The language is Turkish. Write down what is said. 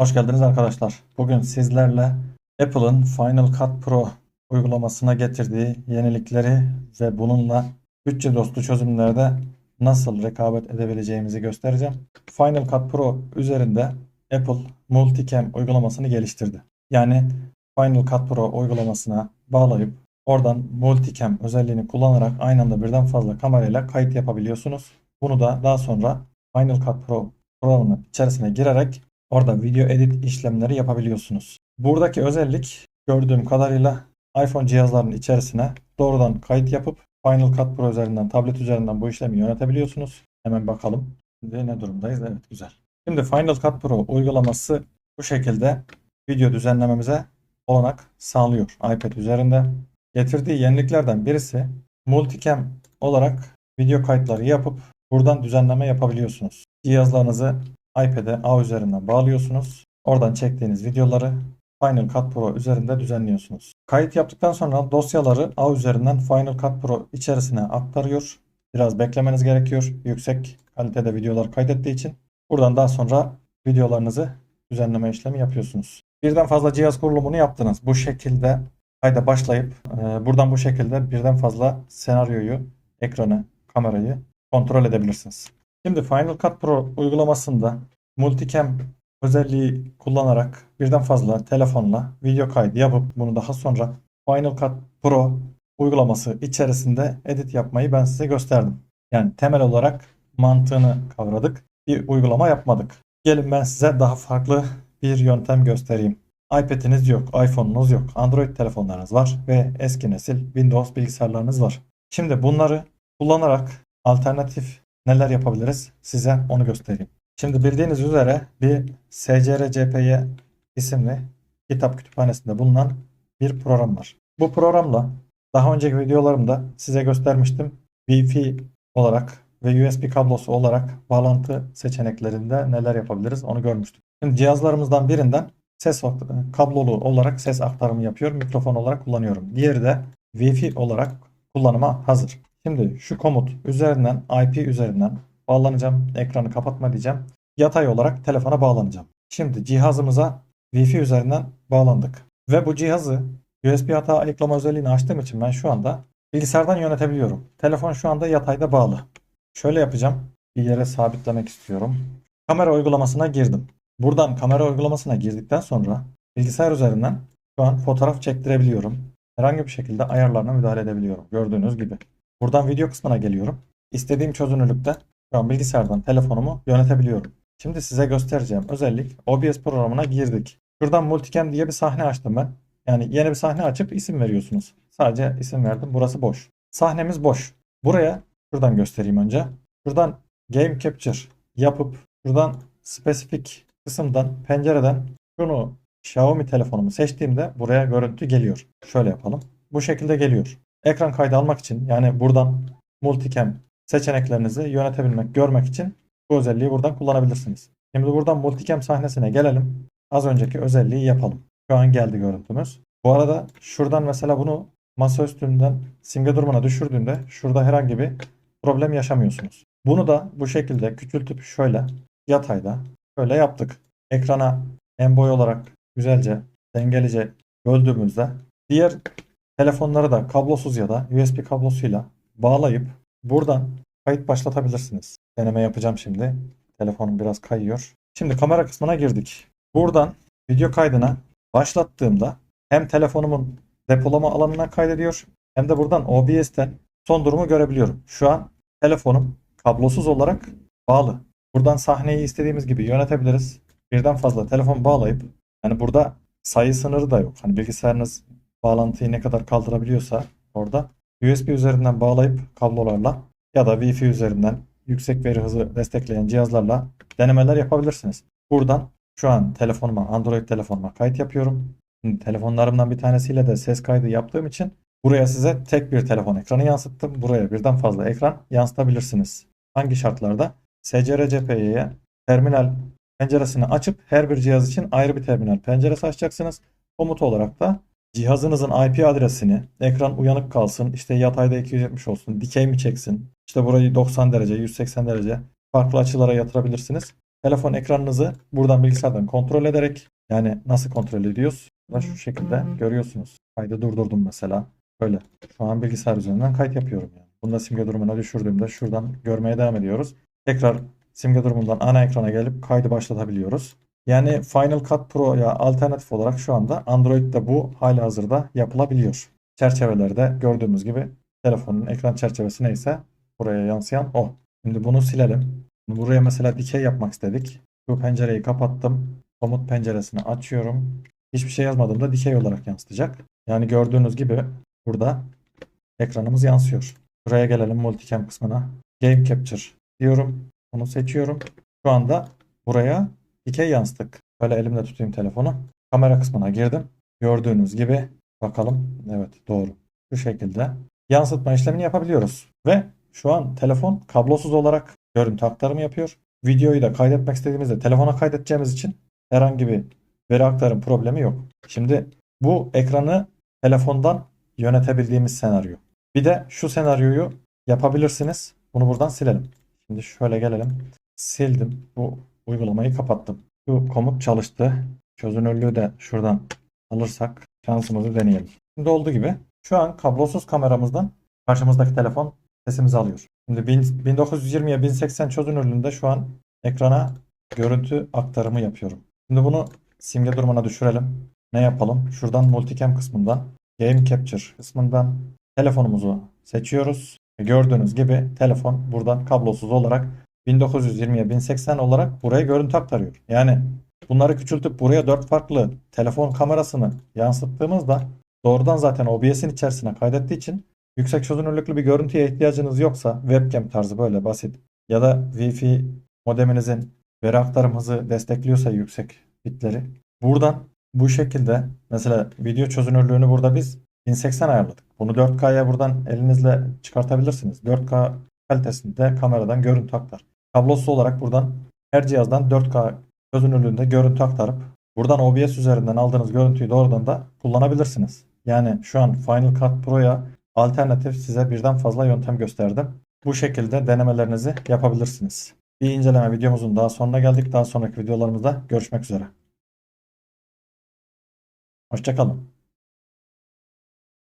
Hoş geldiniz arkadaşlar. Bugün sizlerle Apple'ın Final Cut Pro uygulamasına getirdiği yenilikleri ve bununla bütçe dostu çözümlerde nasıl rekabet edebileceğimizi göstereceğim. Final Cut Pro üzerinde Apple Multicam uygulamasını geliştirdi. Yani Final Cut Pro uygulamasına bağlayıp oradan Multicam özelliğini kullanarak aynı anda birden fazla kamerayla kayıt yapabiliyorsunuz. Bunu da daha sonra Final Cut Pro programının içerisine girerek Orada video edit işlemleri yapabiliyorsunuz. Buradaki özellik gördüğüm kadarıyla iPhone cihazlarının içerisine doğrudan kayıt yapıp Final Cut Pro üzerinden, tablet üzerinden bu işlemi yönetebiliyorsunuz. Hemen bakalım. Şimdi ne durumdayız? Evet güzel. Şimdi Final Cut Pro uygulaması bu şekilde video düzenlememize olanak sağlıyor iPad üzerinde. Getirdiği yeniliklerden birisi multicam olarak video kayıtları yapıp buradan düzenleme yapabiliyorsunuz. Cihazlarınızı iPad'e A üzerinden bağlıyorsunuz. Oradan çektiğiniz videoları Final Cut Pro üzerinde düzenliyorsunuz. Kayıt yaptıktan sonra dosyaları A üzerinden Final Cut Pro içerisine aktarıyor. Biraz beklemeniz gerekiyor. Yüksek kalitede videolar kaydettiği için. Buradan daha sonra videolarınızı düzenleme işlemi yapıyorsunuz. Birden fazla cihaz kurulumunu yaptınız. Bu şekilde kayda başlayıp e, buradan bu şekilde birden fazla senaryoyu, ekranı, kamerayı kontrol edebilirsiniz. Şimdi Final Cut Pro uygulamasında Multicam özelliği kullanarak birden fazla telefonla video kaydı yapıp bunu daha sonra Final Cut Pro uygulaması içerisinde edit yapmayı ben size gösterdim. Yani temel olarak mantığını kavradık. Bir uygulama yapmadık. Gelin ben size daha farklı bir yöntem göstereyim. iPad'iniz yok, iPhone'unuz yok, Android telefonlarınız var ve eski nesil Windows bilgisayarlarınız var. Şimdi bunları kullanarak alternatif neler yapabiliriz size onu göstereyim. Şimdi bildiğiniz üzere bir SCRCPY isimli kitap kütüphanesinde bulunan bir program var. Bu programla daha önceki videolarımda size göstermiştim. Wi-Fi olarak ve USB kablosu olarak bağlantı seçeneklerinde neler yapabiliriz onu görmüştük. Şimdi cihazlarımızdan birinden ses kablolu olarak ses aktarımı yapıyorum. Mikrofon olarak kullanıyorum. Diğeri de Wi-Fi olarak kullanıma hazır. Şimdi şu komut üzerinden IP üzerinden bağlanacağım. Ekranı kapatma diyeceğim. Yatay olarak telefona bağlanacağım. Şimdi cihazımıza Wi-Fi üzerinden bağlandık. Ve bu cihazı USB hata ayıklama özelliğini açtığım için ben şu anda bilgisayardan yönetebiliyorum. Telefon şu anda yatayda bağlı. Şöyle yapacağım. Bir yere sabitlemek istiyorum. Kamera uygulamasına girdim. Buradan kamera uygulamasına girdikten sonra bilgisayar üzerinden şu an fotoğraf çektirebiliyorum. Herhangi bir şekilde ayarlarına müdahale edebiliyorum. Gördüğünüz gibi. Buradan video kısmına geliyorum. İstediğim çözünürlükte şu an bilgisayardan telefonumu yönetebiliyorum. Şimdi size göstereceğim özellik OBS programına girdik. Şuradan Multicam diye bir sahne açtım ben. Yani yeni bir sahne açıp isim veriyorsunuz. Sadece isim verdim. Burası boş. Sahnemiz boş. Buraya şuradan göstereyim önce. Şuradan Game Capture yapıp şuradan spesifik kısımdan pencereden şunu Xiaomi telefonumu seçtiğimde buraya görüntü geliyor. Şöyle yapalım. Bu şekilde geliyor. Ekran kaydı almak için yani buradan multicam seçeneklerinizi yönetebilmek, görmek için bu özelliği buradan kullanabilirsiniz. Şimdi buradan multicam sahnesine gelelim. Az önceki özelliği yapalım. Şu an geldi görüntümüz. Bu arada şuradan mesela bunu masa üstünden simge durumuna düşürdüğünde şurada herhangi bir problem yaşamıyorsunuz. Bunu da bu şekilde küçültüp şöyle yatayda şöyle yaptık. Ekrana en boy olarak güzelce dengelice böldüğümüzde diğer telefonları da kablosuz ya da USB kablosuyla bağlayıp buradan kayıt başlatabilirsiniz. Deneme yapacağım şimdi. Telefonum biraz kayıyor. Şimdi kamera kısmına girdik. Buradan video kaydına başlattığımda hem telefonumun depolama alanına kaydediyor hem de buradan OBS'ten son durumu görebiliyorum. Şu an telefonum kablosuz olarak bağlı. Buradan sahneyi istediğimiz gibi yönetebiliriz. Birden fazla telefon bağlayıp yani burada sayı sınırı da yok. Hani bilgisayarınız bağlantıyı ne kadar kaldırabiliyorsa orada USB üzerinden bağlayıp kablolarla ya da Wi-Fi üzerinden yüksek veri hızı destekleyen cihazlarla denemeler yapabilirsiniz. Buradan şu an telefonuma, Android telefonuma kayıt yapıyorum. Şimdi telefonlarımdan bir tanesiyle de ses kaydı yaptığım için buraya size tek bir telefon ekranı yansıttım. Buraya birden fazla ekran yansıtabilirsiniz. Hangi şartlarda? SCRCP'ye terminal penceresini açıp her bir cihaz için ayrı bir terminal penceresi açacaksınız. Komut olarak da cihazınızın IP adresini ekran uyanık kalsın, işte yatayda 270 olsun, dikey mi çeksin, işte burayı 90 derece, 180 derece farklı açılara yatırabilirsiniz. telefon ekranınızı buradan bilgisayardan kontrol ederek yani nasıl kontrol ediyoruz? Da şu şekilde görüyorsunuz. Kaydı durdurdum mesela. Böyle. Şu an bilgisayar üzerinden kayıt yapıyorum yani. Bunda simge durumuna düşürdüğümde şuradan görmeye devam ediyoruz. Tekrar simge durumundan ana ekrana gelip kaydı başlatabiliyoruz. Yani Final Cut Pro'ya alternatif olarak şu anda Android'de bu hali hazırda yapılabiliyor. Çerçevelerde gördüğümüz gibi telefonun ekran çerçevesi neyse buraya yansıyan o. Şimdi bunu silelim. Buraya mesela dikey yapmak istedik. Bu pencereyi kapattım. Komut penceresini açıyorum. Hiçbir şey yazmadığımda dikey olarak yansıtacak. Yani gördüğünüz gibi burada ekranımız yansıyor. Buraya gelelim multicam kısmına. Game Capture diyorum. Bunu seçiyorum. Şu anda buraya dikey yansıttık. Böyle elimde tutayım telefonu. Kamera kısmına girdim. Gördüğünüz gibi bakalım. Evet doğru. Şu şekilde yansıtma işlemini yapabiliyoruz. Ve şu an telefon kablosuz olarak görüntü aktarımı yapıyor. Videoyu da kaydetmek istediğimizde telefona kaydedeceğimiz için herhangi bir veri aktarım problemi yok. Şimdi bu ekranı telefondan yönetebildiğimiz senaryo. Bir de şu senaryoyu yapabilirsiniz. Bunu buradan silelim. Şimdi şöyle gelelim. Sildim. Bu uygulamayı kapattım. Şu komut çalıştı. Çözünürlüğü de şuradan alırsak şansımızı deneyelim. Şimdi olduğu gibi şu an kablosuz kameramızdan karşımızdaki telefon sesimizi alıyor. Şimdi 1000 1920'ye 1080 çözünürlüğünde şu an ekrana görüntü aktarımı yapıyorum. Şimdi bunu simge durumuna düşürelim. Ne yapalım? Şuradan multicam kısmından Game Capture kısmından telefonumuzu seçiyoruz. Gördüğünüz gibi telefon buradan kablosuz olarak 1920'ye 1080 olarak buraya görüntü aktarıyor. Yani bunları küçültüp buraya 4 farklı telefon kamerasını yansıttığımızda doğrudan zaten OBS'in içerisine kaydettiği için yüksek çözünürlüklü bir görüntüye ihtiyacınız yoksa webcam tarzı böyle basit ya da Wi-Fi modeminizin veri aktarım hızı destekliyorsa yüksek bitleri buradan bu şekilde mesela video çözünürlüğünü burada biz 1080 ayarladık. Bunu 4K'ya buradan elinizle çıkartabilirsiniz. 4K kalitesinde kameradan görüntü aktar. Kablosuz olarak buradan her cihazdan 4K çözünürlüğünde görüntü aktarıp buradan OBS üzerinden aldığınız görüntüyü doğrudan da kullanabilirsiniz. Yani şu an Final Cut Pro'ya alternatif size birden fazla yöntem gösterdim. Bu şekilde denemelerinizi yapabilirsiniz. Bir inceleme videomuzun daha sonuna geldik. Daha sonraki videolarımızda görüşmek üzere. Hoşçakalın.